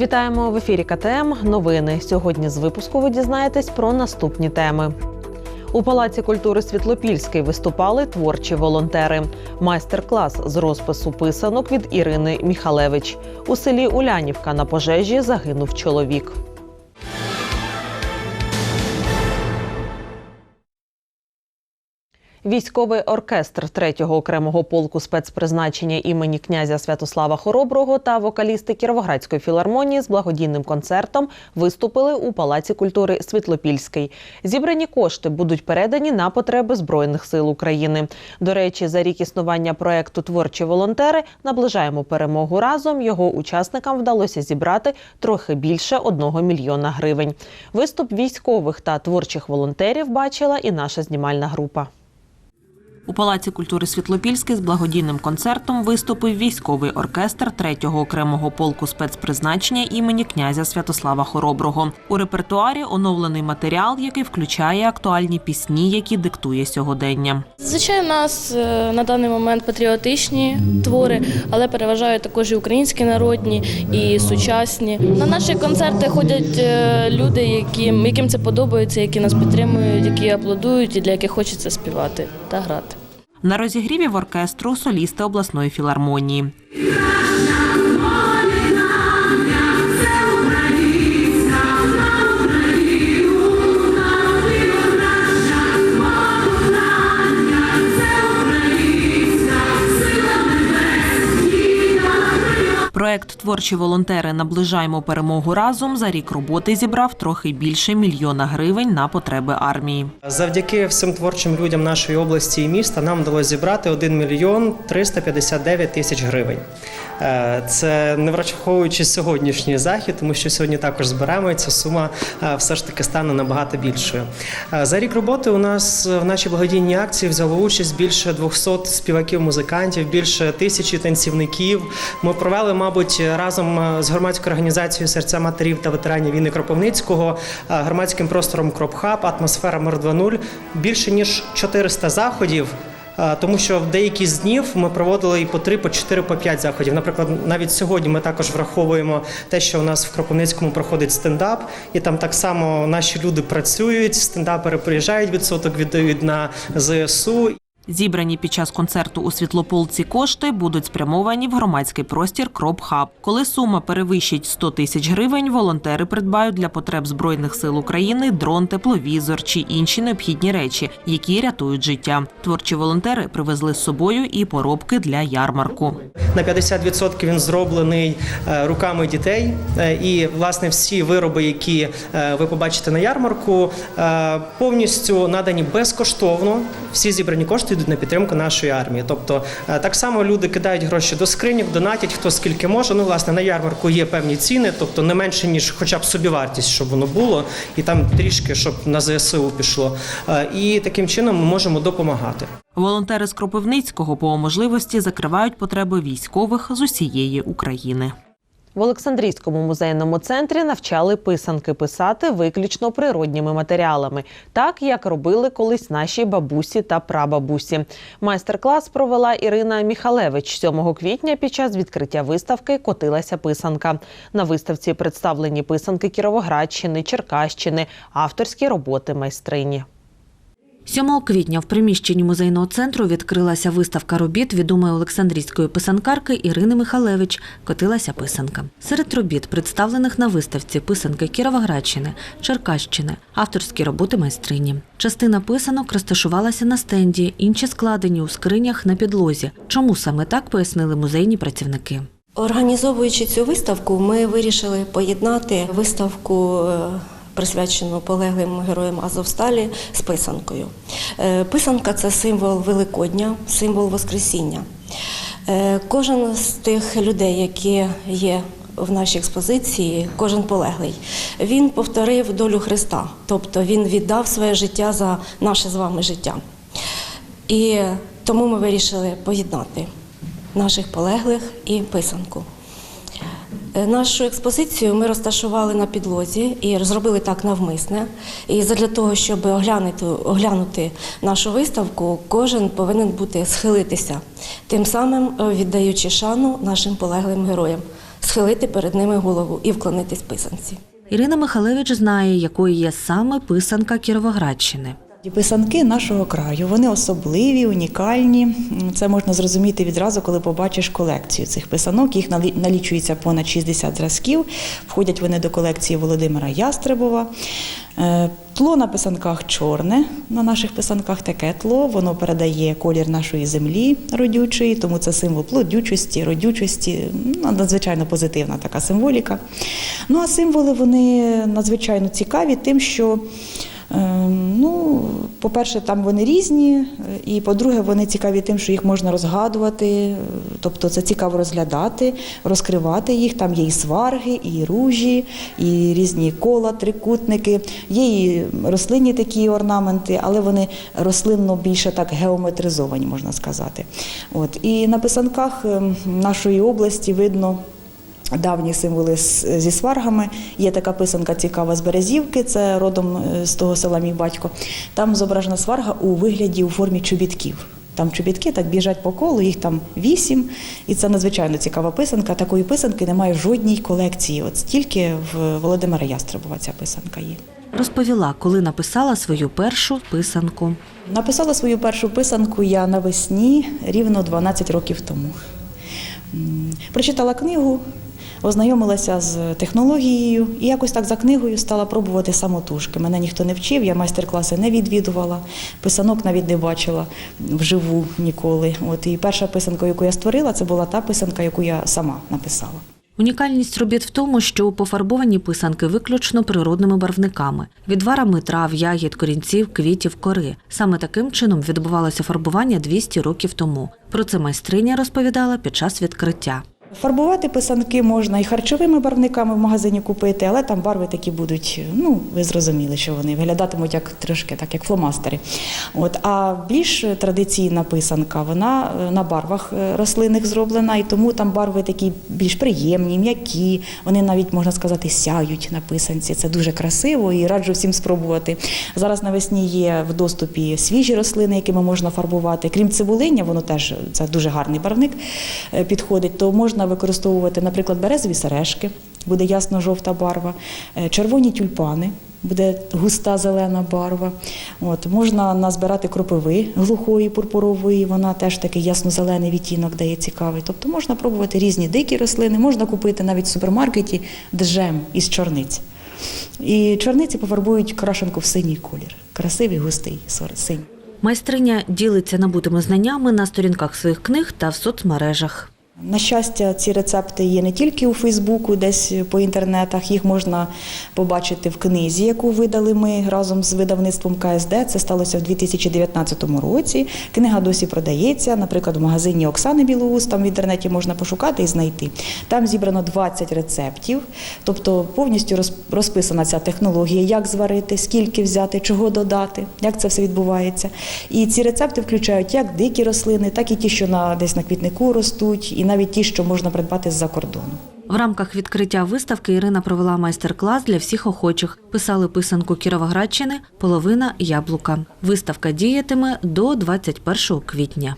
Вітаємо в ефірі КТМ. Новини. Сьогодні з випуску ви дізнаєтесь про наступні теми. У Палаці культури Світлопільський виступали творчі волонтери. Майстер-клас з розпису писанок від Ірини Міхалевич. У селі Улянівка на пожежі загинув чоловік. Військовий оркестр 3-го окремого полку спецпризначення імені князя Святослава Хороброго та вокалісти Кіровоградської філармонії з благодійним концертом виступили у Палаці культури Світлопільський. Зібрані кошти будуть передані на потреби Збройних сил України. До речі, за рік існування проекту Творчі волонтери наближаємо перемогу разом. Його учасникам вдалося зібрати трохи більше одного мільйона гривень. Виступ військових та творчих волонтерів бачила і наша знімальна група. У Палаці культури Світлопільський з благодійним концертом виступив військовий оркестр 3-го окремого полку спецпризначення імені князя Святослава Хороброго. У репертуарі оновлений матеріал, який включає актуальні пісні, які диктує сьогодення. Зазвичай у нас е, на даний момент патріотичні твори, але переважають також і українські народні, і сучасні. На наші концерти ходять е, люди, яким, яким це подобається, які нас підтримують, які аплодують і для яких хочеться співати та грати. На розігріві в оркестру солісти обласної філармонії. Творчі волонтери наближаємо перемогу разом. За рік роботи зібрав трохи більше мільйона гривень на потреби армії. Завдяки всім творчим людям нашої області і міста нам вдалося зібрати 1 мільйон 359 тисяч гривень. Е, Це не враховуючи сьогоднішній захід, тому що сьогодні також збираємо. Ця сума е, все ж таки стане набагато більшою. Е, За рік роботи у нас в нашій благодійній акції взяло участь більше 200 співаків-музикантів, більше тисячі танцівників. Ми провели, мабуть, разом е, з громадською організацією серця матерів та ветеранів війни Кропивницького, е, громадським простором Кропхаб, атмосфера Мир 2.0 більше ніж 400 заходів. е, Тому що в деякі з днів ми проводили і по 3, по 4, по 5 заходів. Наприклад, навіть сьогодні ми також враховуємо те, що у нас в Кропивницькому проходить стендап, і там так само наші люди працюють, стендапери приїжджають, відсоток віддають на ЗСУ. Зібрані під час концерту у Світлополці кошти будуть спрямовані в громадський простір Кропхаб. Коли сума перевищить 100 тисяч гривень, волонтери придбають для потреб збройних сил України дрон, тепловізор чи інші необхідні речі, які рятують життя. Творчі волонтери привезли з собою і поробки для ярмарку. На 50% він зроблений е, руками дітей. Е, І власне всі вироби, які е, ви побачите на ярмарку, повністю надані безкоштовно. Всі зібрані кошти йдуть на підтримку нашої армії. Тобто так само люди кидають гроші до скриньок, донатять хто скільки може. Ну, власне, на ярмарку є певні ціни, тобто не менше ніж хоча б собівартість, щоб воно було, і там трішки, щоб на ЗСУ пішло. І таким чином ми можемо допомагати. Волонтери з Кропивницького по можливості закривають потреби військових з усієї України. В Олександрійському музейному центрі навчали писанки писати виключно природніми матеріалами, так як робили колись наші бабусі та прабабусі. Майстер-клас провела Ірина Міхалевич 7 квітня під час відкриття виставки Котилася писанка. На виставці представлені писанки Кіровоградщини, Черкащини, авторські роботи майстрині. 7 квітня в приміщенні музейного центру відкрилася виставка робіт відомої Олександрійської писанкарки Ірини Михалевич Котилася писанка. Серед робіт, представлених на виставці писанки Кіровоградщини, Черкащини, авторські роботи майстрині. Частина писанок розташувалася на стенді, інші складені у скринях на підлозі. Чому саме так пояснили музейні працівники? Організовуючи цю виставку, ми вирішили поєднати виставку. Присвячену полеглим героям Азовсталі з писанкою. Е, Писанка це символ Великодня, символ Воскресіння. Е, Кожен з тих людей, які є в нашій експозиції, кожен полеглий, він повторив долю Христа, тобто він віддав своє життя за наше з вами життя. І тому ми вирішили поєднати наших полеглих і писанку. Е, Нашу експозицію ми розташували на підлозі і зробили так навмисне. І для того, щоб оглянути, оглянути нашу виставку, кожен повинен бути схилитися, тим самим е, віддаючи шану нашим полеглим героям. схилити перед ними голову і вклонитись писанці. Ірина Михалевич знає, якою є саме писанка Кіровоградщини. Писанки нашого краю вони особливі, унікальні. Це можна зрозуміти відразу, коли побачиш колекцію цих писанок. Їх налічується понад 60 зразків. Входять вони до колекції Володимира Ястребова. Е, Тло на писанках чорне. На наших писанках таке тло. Воно передає колір нашої землі родючої, тому це символ плодючості, родючості. Ну, надзвичайно позитивна така символіка. Ну а символи вони надзвичайно цікаві, тим, що Ну, по-перше, там вони різні, е, і по-друге, вони цікаві тим, що їх можна розгадувати, е, тобто це цікаво розглядати, розкривати їх. Там є і сварги, і ружі, і різні кола, трикутники. Є і рослинні такі орнаменти, але вони рослинно більше так геометризовані, можна сказати. От. І на писанках ем, нашої області видно. Давні символи зі сваргами. Є така писанка цікава з Березівки, це родом е, з того села мій батько. Там зображена сварга у вигляді у формі чобітків. Там чобітки так біжать по колу, їх там вісім, і це надзвичайно цікава писанка. Такої писанки немає в жодній колекції. От тільки в Володимира Ястребова ця писанка є. Розповіла, коли написала свою першу писанку. Написала свою першу писанку я навесні рівно 12 років тому. Прочитала книгу, ознайомилася з технологією і якось так за книгою стала пробувати самотужки. Мене ніхто не вчив, я майстер-класи не відвідувала, писанок навіть не бачила вживу ніколи. От і перша писанка, яку я створила, це була та писанка, яку я сама написала. Унікальність робіт в тому, що пофарбовані писанки виключно природними барвниками відварами трав, ягід, корінців, квітів, кори. Саме таким чином відбувалося фарбування 200 років тому. Про це майстриня розповідала під час відкриття. Фарбувати писанки можна і харчовими барвниками в магазині купити, але там барви такі будуть, ну ви зрозуміли, що вони виглядатимуть як трошки так, як фломастери. От а більш традиційна писанка, вона е, на барвах е, рослинних зроблена, і тому там барви такі більш приємні, м'які. Вони навіть можна сказати сяють на писанці. Це дуже красиво і раджу всім спробувати. Зараз навесні є в доступі свіжі рослини, якими можна фарбувати. Крім цибулиння, воно теж це дуже гарний барвник е, підходить. То можна використовувати, наприклад, березові сережки, буде ясно-жовта барва, е, червоні тюльпани. Буде густа зелена барва. От, можна назбирати кропиви глухої, пурпурової, вона теж такий ясно-зелений відтінок дає цікавий. Тобто можна пробувати різні дикі рослини, можна купити навіть в супермаркеті джем із чорниць. І чорниці пофарбують крашенку в синій колір. Красивий, густий синій. Майстриня ділиться набутими знаннями на сторінках своїх книг та в соцмережах. На щастя, ці рецепти є не тільки у Фейсбуку, десь по інтернетах. Їх можна побачити в книзі, яку видали ми разом з видавництвом КСД. Це сталося в 2019 році. Книга досі продається. Наприклад, в магазині Оксани Білоус, там в інтернеті можна пошукати і знайти. Там зібрано 20 рецептів, тобто повністю розписана ця технологія, як зварити, скільки взяти, чого додати, як це все відбувається. І ці рецепти включають як дикі рослини, так і ті, що на десь на квітнику ростуть, навіть ті, що можна придбати з-за кордону. В рамках відкриття виставки Ірина провела майстер-клас для всіх охочих. Писали писанку Кіровоградщини Половина яблука. Виставка діятиме до 21 квітня.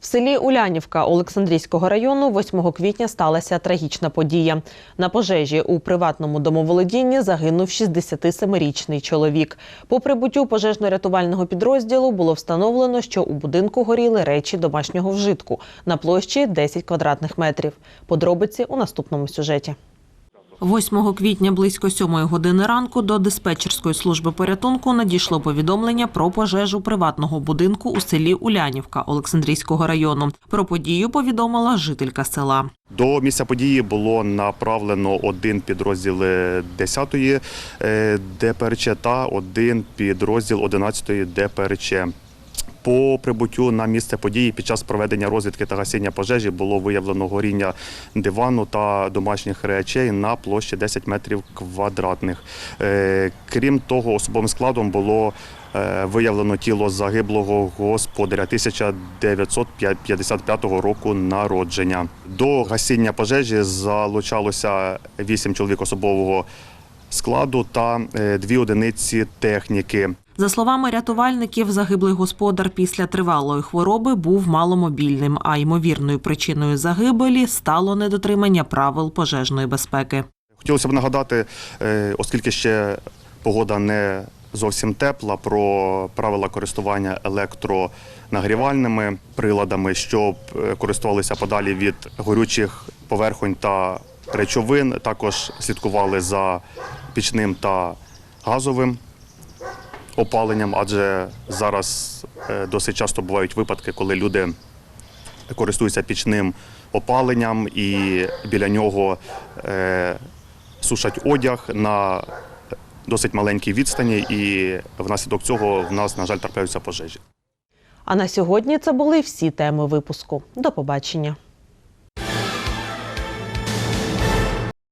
В селі Улянівка Олександрійського району 8 квітня сталася трагічна подія. На пожежі у приватному домоволодінні загинув 67-річний чоловік. По прибуттю пожежно-рятувального підрозділу було встановлено, що у будинку горіли речі домашнього вжитку на площі 10 квадратних метрів. Подробиці у наступному сюжеті. 8 квітня близько 7 години ранку до диспетчерської служби порятунку надійшло повідомлення про пожежу приватного будинку у селі Улянівка Олександрійського району. Про подію повідомила жителька села. До місця події було направлено один підрозділ е, 10-ї е, ДПРЧ та один підрозділ 11-ї ДПРЧ. По прибуттю на місце події під час проведення розвідки та гасіння пожежі було виявлено горіння дивану та домашніх речей на площі 10 метрів квадратних. Е, Крім того, особовим складом було е, виявлено тіло загиблого господаря 1955 року народження. До гасіння пожежі залучалося 8 чоловік особового складу та е, дві одиниці техніки. За словами рятувальників, загиблий господар після тривалої хвороби був маломобільним, а ймовірною причиною загибелі стало недотримання правил пожежної безпеки. Хотілося б нагадати, е, оскільки ще погода не зовсім тепла, про правила користування електронагрівальними приладами, щоб е, користувалися подалі від горючих поверхонь та речовин. Також слідкували за пічним та газовим опаленням, адже зараз е, досить часто бувають випадки, коли люди користуються пічним опаленням і біля нього е, сушать одяг на досить маленькій відстані, і внаслідок цього в нас, на жаль, трапляються пожежі. А на сьогодні це були всі теми випуску. До побачення.